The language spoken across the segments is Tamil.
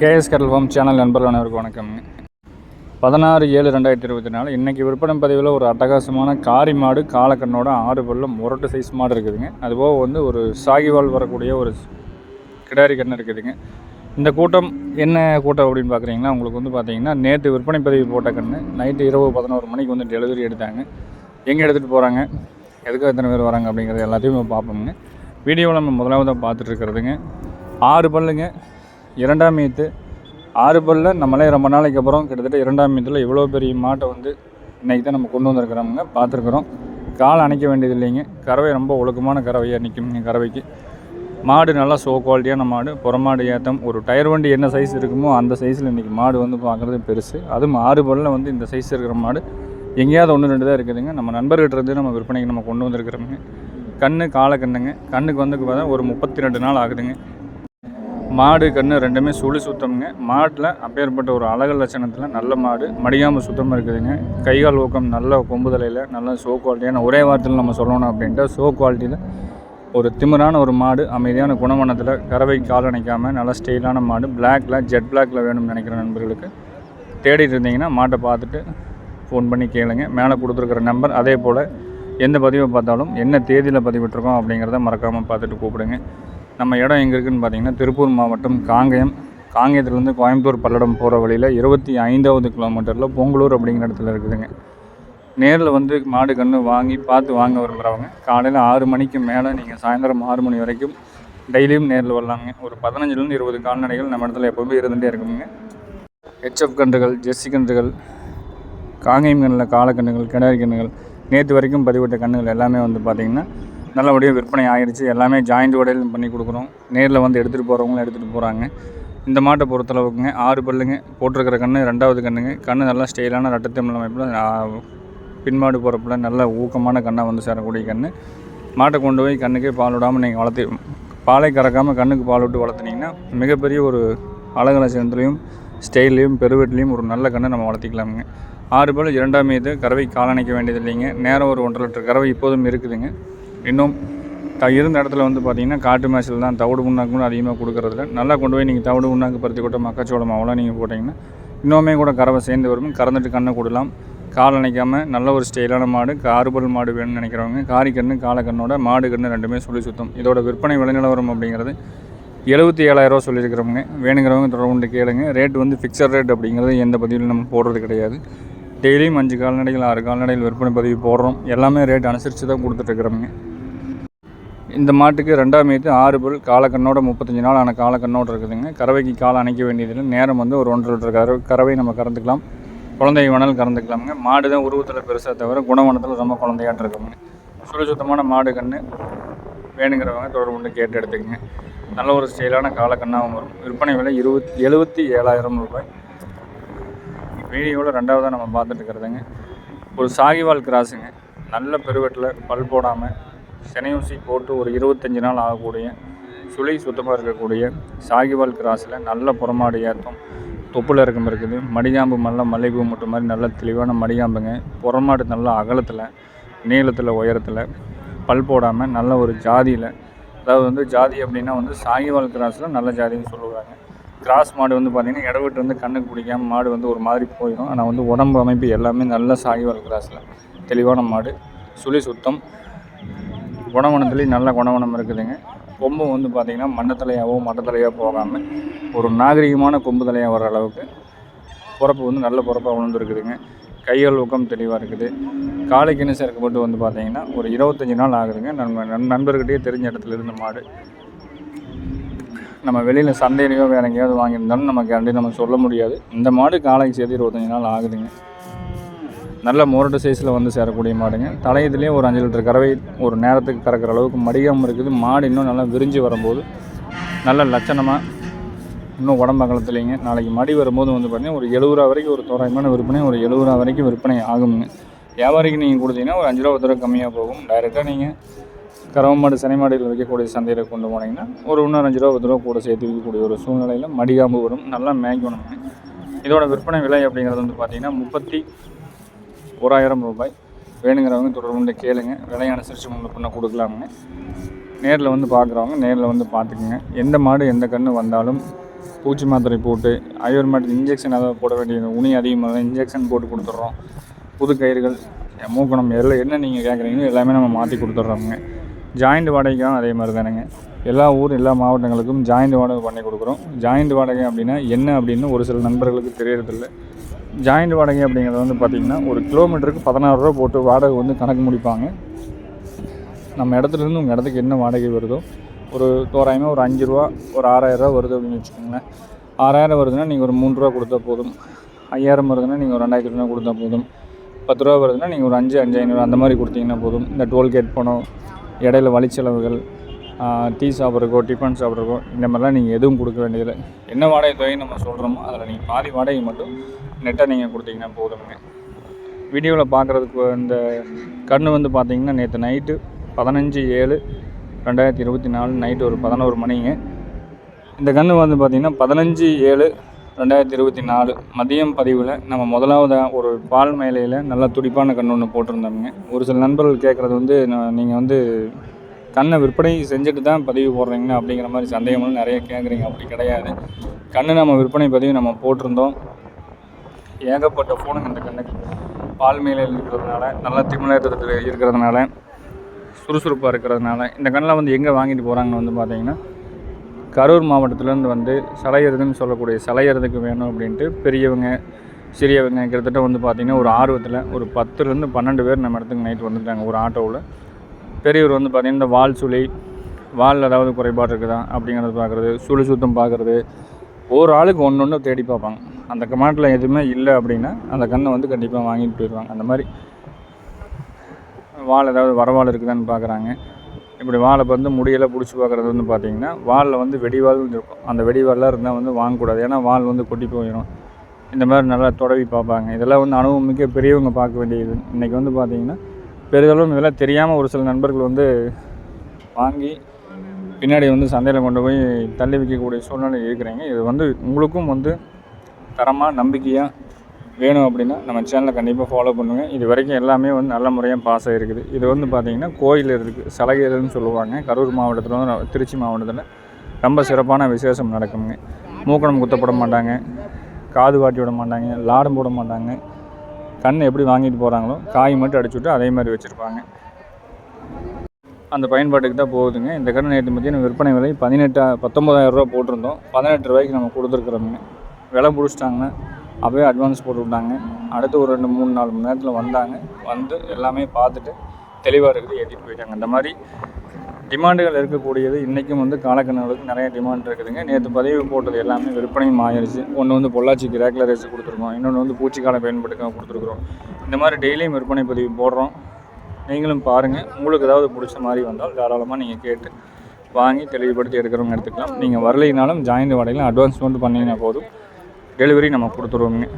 கேஎஸ் கடல் ஃபார்ம் சேனல் நண்பர்கள் அனைவருக்கும் வணக்கம்ங்க பதினாறு ஏழு ரெண்டாயிரத்தி இருபத்தி நாலு. இன்றைக்கி விற்பனை பதிவில் ஒரு அட்டகாசமான காரி மாடு காலக்கண்ணோட ஆறு பல்ல முரட்டு சைஸ் மாடு இருக்குதுங்க. அதுபோக வந்து ஒரு சாகிவால் வரக்கூடிய ஒரு கிடாரி கன்று இருக்குதுங்க. இந்த கூட்டம் என்ன கூட்டம் அப்படின்னு பார்க்குறீங்கன்னா உங்களுக்கு வந்து பார்த்தீங்கன்னா நேற்று விற்பனை பதிவு போட்ட கன்று நைட்டு இரவு பதினோரு மணிக்கு வந்து டெலிவரி எடுத்தாங்க. எங்கே எடுத்துகிட்டு போகிறாங்க எதுக்கு எத்தனை பேர் வராங்க அப்படிங்கிறது எல்லாத்தையும் பார்ப்போங்க வீடியோவில் நம்ம முதலாவதாக பார்த்துட்ருக்கிறதுங்க ஆறு பல்லுங்க. இரண்டாம் மீத்து ஆறு பல்ல நம்மளே ரொம்ப நாளைக்கு அப்புறம் கிட்டத்தட்ட இரண்டாம் மீத்தில் இவ்வளோ பெரிய மாட்டை வந்து இன்றைக்கி தான் நம்ம கொண்டு வந்திருக்கிறோமுங்க பார்த்துருக்குறோம். கால் அணைக்க வேண்டியது இல்லைங்க. கறவை ரொம்ப ஒழுக்கமான கறவையாக நிற்குங்க கறவைக்கு. மாடு நல்லா சோ குவாலிட்டியான மாடு. புறமாடு ஏற்றம் ஒரு டயர் வண்டி என்ன சைஸ் இருக்குமோ அந்த சைஸில் இன்றைக்கி மாடு வந்து பார்க்குறது பெருசு. அதுவும் ஆறு பல்ல வந்து இந்த சைஸ் இருக்கிற மாடு. எங்கேயாவது ஒன்று ரெண்டு தான் இருக்குதுங்க. நம்ம நண்பர்கிட்ட இருந்து நம்ம விற்பனைக்கு நம்ம கொண்டு வந்திருக்கிறோமுங்க. கண்ணு காலை கண்ணுங்க. கண்ணுக்கு வந்து பார்த்தா ஒரு முப்பத்தி ரெண்டு நாள் ஆகுதுங்க. மாடு கன்று ரெண்டுமே சுழி சுத்தம்ங்க. மாட்டில் அப்பேற்பட்ட ஒரு அழகு லட்சணத்தில் நல்ல மாடு. மடியாமல் சுத்தமாக இருக்குதுங்க. கைகால் ஊக்கம் நல்ல கொம்புதலையில் நல்ல ஷோ குவாலிட்டியான ஒரே வாரத்தில் நம்ம சொல்லணும் அப்படின்ட்டு ஷோ குவாலிட்டியில் ஒரு திமிரான ஒரு மாடு அமைதியான குணமனத்தில் கறவை கால் அணைக்காமல் நல்ல ஸ்டைலான மாடு பிளாக்ல ஜெட் பிளாக்ல வேணும்னு நினைக்கிற நண்பர்களுக்கு தேடிட்டு இருந்தீங்கன்னா மாட்டை பார்த்துட்டு ஃபோன் பண்ணி கேளுங்க. மேலே கொடுத்துருக்குற நம்பர் அதே போல் எந்த பதிவை பார்த்தாலும் என்ன தேதியில் பதிவிட்டிருக்கோம் அப்படிங்கிறத மறக்காமல் பார்த்துட்டு கூப்பிடுங்க. நம்ம இடம் எங்கே இருக்குதுன்னு பார்த்தீங்கன்னா திருப்பூர் மாவட்டம் காங்கயம். காங்கயத்துலேருந்து கோயம்புத்தூர் பல்லடம் போகிற வழியில் இருபத்தி ஐந்தாவது கிலோமீட்டரில் பொங்கலூர் அப்படிங்கிற இடத்துல இருக்குதுங்க. நேரில் வந்து மாடு கன்று வாங்கி பார்த்து வாங்க விரும்புகிறவங்க காலையில் ஆறு மணிக்கு மேலே நீங்கள் சாயந்தரம் ஆறு மணி வரைக்கும் டெய்லியும் நேரில் வரலாங்க. ஒரு பதினஞ்சுலேருந்து இருபது கால்நடைகள் நம்ம இடத்துல எப்போவுமே இருந்துகிட்டே இருக்குங்க. ஹெச்எஃப் கன்றுகள் ஜெர்சி கன்றுகள் காங்கேயம் கண்ணில் காலக்கண்ணுகள் கிணறு கண்ணுகள் நேற்று வரைக்கும் பதிவிட்ட கண்ணுகள் எல்லாமே வந்து பார்த்திங்கன்னா நல்லபடியாக விற்பனை ஆயிடுச்சு எல்லாமே ஜாயிண்ட் உடையில் பண்ணி கொடுக்குறோம். நேரில் வந்து எடுத்துகிட்டு போகிறவங்களும் எடுத்துகிட்டு போகிறாங்க இந்த மாட்டை பொறுத்தளவுக்குங்க ஆறு பல்லுங்க போட்டிருக்கிற கன்று ரெண்டாவது கண்ணுங்க. கன்று நல்லா ஸ்டைலான ரட்டத்தமிழ் அமைப்பில் பின்மாடு போகிறப்பில் நல்ல ஊக்கமான கண்ணாக வந்து சேரக்கூடிய கன்று மாட்டை கொண்டு போய் கண்ணுக்கே பால் விடாமல் நீங்கள் வளர்த்து பாலை கறக்காமல் கண்ணுக்கு பால் விட்டு வளர்த்துனீங்கன்னா மிகப்பெரிய ஒரு அழகு லட்சணத்துலேயும் ஸ்டைல்லையும் பெருவெட்லேயும் ஒரு நல்ல கண்ணை நம்ம வளர்த்திக்கலாமுங்க. ஆறு பல் இரண்டாம் மீது கறவை காலணைக்க வேண்டியது இல்லைங்க நேரம் ஒரு ஒன்றரை லிட்டர் கறவை இப்போதும் இருக்குதுங்க. இன்னும் த இருந்த இடத்துல வந்து பார்த்தீங்கன்னா காட்டு மேய்ச்சல் தான். தவிடு புண்ணாக்கு கூட அதிகமாக கொடுக்குறதில்ல. நல்லா கொண்டு போய் நீங்கள் தவிடு புண்ணாக்கு பருத்தி கொட்டை மக்காச்சோளம் மாவெல்லாம் நீங்கள் போட்டிங்கன்னா இன்னுமே கூட கறவை சேர்ந்து வரும். கறந்துட்டு கண்ணை கொடுலாம். கால் அணைக்காமல் நல்ல ஒரு ஸ்டைலான மாடு காறுபல் மாடு வேணும்னு நினைக்கிறவங்க காரி கன்று காலக்கண்ணோட மாடு கன்று ரெண்டுமே சொல்லி சுத்தம். இதோட விற்பனை விளைநிலவரம் அப்படிங்கிறது எழுபத்தி ஏழாயிரரூவா சொல்லியிருக்கிறவங்க. வேணுங்கிறவங்க தொடர்பு கேளுங்க. ரேட் வந்து ஃபிக்ஸட் ரேட் அப்படிங்கிறது எந்த பதிவிலும் நம்ம போடுறது கிடையாது. டெய்லியும் அஞ்சு கால்நடைகள் ஆறு கால்நடைகள் விற்பனை பதிவு போடுறோம். எல்லாமே ரேட் அனுசரித்து தான் கொடுத்துட்ருக்குறோங்க இந்த மாட்டுக்கு ரெண்டாம் ஏற்று ஆறு பல் காலக்கண்ணோட முப்பத்தஞ்சு நாள் ஆன காலக்கண்ணோடு இருக்குதுங்க. கறவைக்கு கால் அணைக்க வேண்டியதில்லை. நேரம் வந்து ஒரு ஒன்றரை லிட்டர் கறவை கறவை நம்ம கறந்துக்கலாம். குழந்தை வேணாலும் கறந்துக்கலாமுங்க. மாடு தான் உருவத்தில் பெருசாக தவிர குணவனத்தில் ரொம்ப குழந்தையாட்டு இருக்குங்க. சுழி சுத்தமான மாடு கன்று வேணுங்கிறவங்க தொடர்பு கொண்டு கேட்டு எடுத்துக்கங்க. நல்ல ஒரு ஸ்டைலான காலக்கண்ணாகவும் வரும். விற்பனை விலை இருபத்தி எழுபத்தி ஏழாயிரம் ரூபாய். வீடியோவில் ரெண்டாவதாக நம்ம பார்த்துட்டு இருக்கிறதுங்க. ஒரு சாகிவால் கிராஸுங்க. நல்ல பெருவெட்டில் பல் போடாமல் செனையூசி போட்டு ஒரு இருபத்தஞ்சி நாள் ஆகக்கூடிய சுழி சுத்தமாக இருக்கக்கூடிய சாகிவால் கிராஸில் நல்ல புறமாடு ஏற்றம் தொப்புல இறக்கம் இருக்குது. மடிகாம்பு நல்ல மல்லிகைப்பூ மட்டும் மாதிரி நல்ல தெளிவான மடிகாம்புங்க. புறமாடு நல்ல அகலத்தில் நீளத்தில் உயரத்தில் பல் போடாமல் நல்ல ஒரு ஜாதியில் அதாவது வந்து ஜாதி அப்படின்னா வந்து சாகிவால் கிராஸில் நல்ல ஜாதின்னு சொல்லுவாங்க. கிராஸ் மாடு வந்து பார்த்திங்கன்னா இடவிட்டு வந்து கண்ணுக்கு பிடிக்காமல் மாடு வந்து ஒரு மாதிரி போயிடும். ஆனால் வந்து உடம்பு அமைப்பு எல்லாமே நல்ல சாகிவால் கிராஸில் தெளிவான மாடு. சுழி சுத்தம் குணவனத்துலேயும் நல்ல குணவனம் இருக்குதுங்க. கொம்பு வந்து பார்த்திங்கன்னா மண்ணத்தலையாவோ மட்டத்தலையாக போகாமல் ஒரு நாகரிகமான கொம்பு தலையாக வர அளவுக்கு பிறப்பு வந்து நல்ல பிறப்பாக உணர்ந்துருக்குதுங்க. கைகள் ஊக்கம் தெளிவாக இருக்குது. காலைக்கு சேர்க்கப்பட்டு வந்து பார்த்தீங்கன்னா ஒரு இருபத்தஞ்சி நாள் ஆகுதுங்க. நம்ம நண் நண்பர்கிட்டயே தெரிஞ்ச இடத்துல இருந்த மாடு. நம்ம வெளியில் சந்தையிலையோ வேறு எங்கேயாவது வாங்கியிருந்தாலும் நமக்கு அப்படி நம்ம சொல்ல முடியாது. இந்த மாடு காலைக்கு சேர்த்து இருபத்தஞ்சி நாள் ஆகுதுங்க. நல்ல முரட்டு சைஸில் வந்து சேரக்கூடிய மாடுங்க. தலையத்துலேயும் ஒரு அஞ்சு லிட்டர் கறவை ஒரு நேரத்துக்கு கறக்கிற அளவுக்கு மடிகாமல் இருக்குது. மாடு இன்னும் நல்லா விரிஞ்சு வரும்போது நல்ல லட்சணமாக இன்னும் உடம்பங்கலத்துலேங்க நாளைக்கு மடி வரும்போது வந்து பார்த்திங்கன்னா ஒரு எழுபது ரூபா வரைக்கும் ஒரு தோராயமான விற்பனை ஒரு எழுபது ரூபா வரைக்கும் விற்பனை ஆகுங்க வியாபாரிக்கு நீங்கள் கொடுத்தீங்கன்னா ஒரு அஞ்சு ரூபா பத்து ரூபா கம்மியாக போகும். டைரெக்டாக நீங்கள் கறவை மாடு சனை மாடுகள் வைக்கக்கூடிய சந்தையில் கொண்டு போனீங்கன்னா ஒரு இன்னொரு அஞ்சு ரூபா பத்து ரூபா கூட சேர்த்து விற்கக்கூடிய ஒரு சூழ்நிலையில் மடிகாம்பு வரும். நல்லா மேய்க்கணுங்க. இதோட விற்பனை விலை அப்படிங்கிறது வந்து பார்த்திங்கன்னா முப்பத்தி ஓராயிரம் ரூபாய். வேணுங்கிறவங்க தொடர்புண்டு கேளுங்க. விலையை அனுசரித்து முன்ன பண்ண கொடுக்கலாமுங்க நேரில் வந்து பார்க்குறவங்க நேரில் வந்து பார்த்துக்குங்க எந்த மாடு எந்த கன்று வந்தாலும் பூச்சி மாத்திரை போட்டு அயோர்மேட் இன்ஜெக்ஷன் அதாவது போட வேண்டியது உனி அதிகமாக இன்ஜெக்ஷன் போட்டு கொடுத்துட்றோம். புது கயிறுகள் மூக்கணம் எல்லாம் என்ன நீங்கள் கேட்குறீங்களோ எல்லாமே நம்ம மாற்றி கொடுத்துட்றோமுங்க. ஜாயிண்ட் வாடகைக்கும் அதே மாதிரி தானுங்க. எல்லா ஊர் எல்லா மாவட்டங்களுக்கும் ஜாயிண்ட் வாடகை பண்ணி கொடுக்குறோம். ஜாயிண்ட் வாடகை அப்படின்னா என்ன அப்படின்னு ஒரு சில நண்பர்களுக்கு தெரியறதில்ல. ஜாயிண்ட் வாடகை அப்படிங்கிறது வந்து பார்த்திங்கன்னா ஒரு கிலோமீட்டருக்கு பதினாறு ரூபா போட்டு வாடகை வந்து கணக்கு முடிப்பாங்க. நம்ம இடத்துலேருந்து உங்கள் இடத்துக்கு என்ன வாடகை வருதோ ஒரு தோராயமாக ஒரு அஞ்சு ரூபா ஒரு ஆறாயிரரூவா வருது அப்படின்னு வச்சுக்கோங்களேன். ஆறாயிரம் வருதுன்னா நீங்கள் ஒரு மூணு ரூபா கொடுத்தா போதும். ஐயாயிரம் வருதுன்னா நீங்கள் ஒரு ரெண்டாயிரத்து ரூபா கொடுத்தா போதும். பத்து ரூபா வருதுன்னா நீங்கள் ஒரு அஞ்சு அஞ்சு ஐநூறு அந்த மாதிரி கொடுத்தீங்கன்னா போதும். இந்த டோல்கேட் பணம் இடையில வழிச்செலவுகள் டீ சாப்பிட்றக்கோ டிஃபன் சாப்பிட்றக்கோ இந்த மாதிரிலாம் நீங்கள் எதுவும் கொடுக்க வேண்டியதில்லை. என்ன வாடகை தொகை நம்ம சொல்கிறோமோ அதில் நீங்கள் பாதி வாடகை மட்டும் நெட்டாக நீங்கள் கொடுத்தீங்கன்னா போதுங்க வீடியோவில் பார்க்குறதுக்கு இந்த கன்று வந்து பார்த்தீங்கன்னா நேற்று நைட்டு பதினஞ்சு ஏழு ரெண்டாயிரத்தி இருபத்தி நாலு நைட்டு ஒரு பதினோரு மணிங்க. இந்த கன்று வந்து பார்த்திங்கன்னா பதினஞ்சு ஏழு ரெண்டாயிரத்தி இருபத்தி நாலு மதியம் பதிவில் நம்ம முதலாவதாக ஒரு பால் மேலையில் நல்லா துடிப்பான கன்று ஒன்று போட்டிருந்தோம்ங்க. ஒரு சில நண்பர்கள் கேட்குறது வந்து நீங்கள் வந்து கண்ணை விற்பனை செஞ்சுட்டு தான் பதிவு போடுறீங்க அப்படிங்கிற மாதிரி சந்தேகங்களும் நிறைய கேட்குறீங்க. அப்படி கிடையாது. கண்ணை நம்ம விற்பனை பதிவு நம்ம போட்டிருந்தோம். ஏகப்பட்ட ஃபோனுங்க இந்த கண்ணுக்கு. பால் இருக்கிறதுனால நல்லா திமிழத்தில் இருக்கிறதுனால சுறுசுறுப்பாக இருக்கிறதுனால இந்த கண்ணில் வந்து எங்கே வாங்கிட்டு போகிறாங்கன்னு வந்து பார்த்தீங்கன்னா கரூர் மாவட்டத்துலேருந்து வந்து சலையிறதுன்னு சொல்லக்கூடிய சலையிறதுக்கு வேணும் அப்படின்ட்டு பெரியவங்க சிறியவங்க கிட்டத்தட்ட வந்து பார்த்திங்கன்னா ஒரு ஆர்வத்தில் ஒரு பத்துலேருந்து பன்னெண்டு பேர் நம்ம இடத்துக்கு நைட்டு வந்துட்டாங்க ஒரு ஆட்டோவில். பெரியவர் வந்து பார்த்திங்கன்னா இந்த வால் சுழி வாலில் ஏதாவது குறைபாடு இருக்குதா அப்படிங்கிறத பார்க்குறது சுழி சுத்தம் பார்க்குறது ஒரு ஆளுக்கு ஒன்று ஒன்று தேடி பார்ப்பாங்க. அந்த கமாண்டில் எதுவுமே இல்லை அப்படின்னா அந்த கண்ணை வந்து கண்டிப்பாக வாங்கிட்டு போயிடுவாங்க. அந்த மாதிரி வால் ஏதாவது வரவால் இருக்குதான்னு பார்க்குறாங்க. இப்படி வாழை வந்து முடியெல்லாம் பிடிச்சி பார்க்குறது வந்து பார்த்திங்கன்னா வாலில் வந்து வெடிவால் இருக்கும். அந்த வெடிவால்லாம் இருந்தால் வந்து வாங்கக்கூடாது. ஏன்னா வால் வந்து கொட்டி போயிடும். இந்த மாதிரி நல்லா தொடவி பார்ப்பாங்க. இதெல்லாம் வந்து அனுபவம் மிக்க பெரியவங்க பார்க்க வேண்டியது. இன்றைக்கி வந்து பார்த்திங்கன்னா பெரிதளவும் இதெல்லாம் தெரியாமல் ஒரு சில நண்பர்கள் வந்து வாங்கி பின்னாடி வந்து சந்தையில் கொண்டு போய் தள்ளி வைக்கக்கூடிய சூழ்நிலை இருக்கிறீங்க. இது வந்து உங்களுக்கும் வந்து தரமாக நம்பிக்கையாக வேணும் அப்படின்னா நம்ம சேனலை கண்டிப்பாக ஃபாலோ பண்ணுங்கள் இது வரைக்கும் எல்லாமே வந்து நல்ல முறையாக பாஸ் ஆகிருக்குது இது வந்து பார்த்திங்கன்னா கோயில் இருக்குது சலகையர்னு சொல்லுவாங்க. கரூர் மாவட்டத்தில் வந்து திருச்சி மாவட்டத்தில் ரொம்ப சிறப்பான விசேஷம் நடக்குங்க. மூக்கணம் குத்தப்பட மாட்டாங்க காது வாட்டி விட மாட்டாங்க லாடம் போட மாட்டாங்க. கண் எப்படி வாங்கிட்டு போகிறாங்களோ காய் மட்டும் அடிச்சு விட்டு அதே மாதிரி வச்சுருப்பாங்க. அந்த பயன்பாட்டுக்கு தான் போகுதுங்க. இந்த கடன் நேற்று மத்தியான விற்பனை விலை பதினெட்டா பத்தொம்பதாயிரம் ரூபா போட்டிருந்தோம். பதினெட்டு ரூபாய்க்கு நம்ம கொடுத்துருக்குறோமுங்க. விலை பிடிச்சிட்டாங்கன்னா அப்போயே அட்வான்ஸ் போட்டு விட்டாங்க. அடுத்து ஒரு ரெண்டு மூணு நாலு மணி நேரத்தில் வந்தாங்க. வந்து எல்லாமே பார்த்துட்டு தெளிவாக இருக்குது ஏற்றிட்டு போயிட்டாங்க. இந்த மாதிரி டிமாண்டுகள் இருக்கக்கூடியது இன்றைக்கும் வந்து காலக்கணவுக்கு நிறைய டிமாண்ட் இருக்குதுங்க. நேற்று பதிவு போட்டது எல்லாமே விற்பனையும் ஆயிடுச்சு ஒன்று வந்து பொள்ளாச்சிக்கு ரேக்லர் ரைஸ் கொடுத்துருக்கோம். இன்னொன்று வந்து பூச்சிக்கால பயன்படுத்த கொடுத்துருக்குறோம். இந்த மாதிரி டெய்லியும் விற்பனை பதிவு போடுறோம். நீங்களும் பாருங்கள் உங்களுக்கு ஏதாவது பிடிச்ச மாதிரி வந்தால் தாராளமாக நீங்கள் கேட்டு வாங்கி தெளிவுபடுத்தி எடுக்கிறவங்க எடுத்துக்கலாம். நீங்கள் வரலைனாலும் ஜாயின் வாடகையில் அட்வான்ஸ் மட்டும் பண்ணிங்கன்னா போதும். டெலிவரி நம்ம கொடுத்துருவோங்க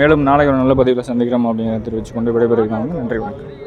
மேலும் நாளைக்கு ஒரு நல்ல பதிவில் சந்திக்கிறோம் அப்படிங்கிறத தெரிவித்து கொண்டு விடைபெறுகிறோம். நன்றி வணக்கம்.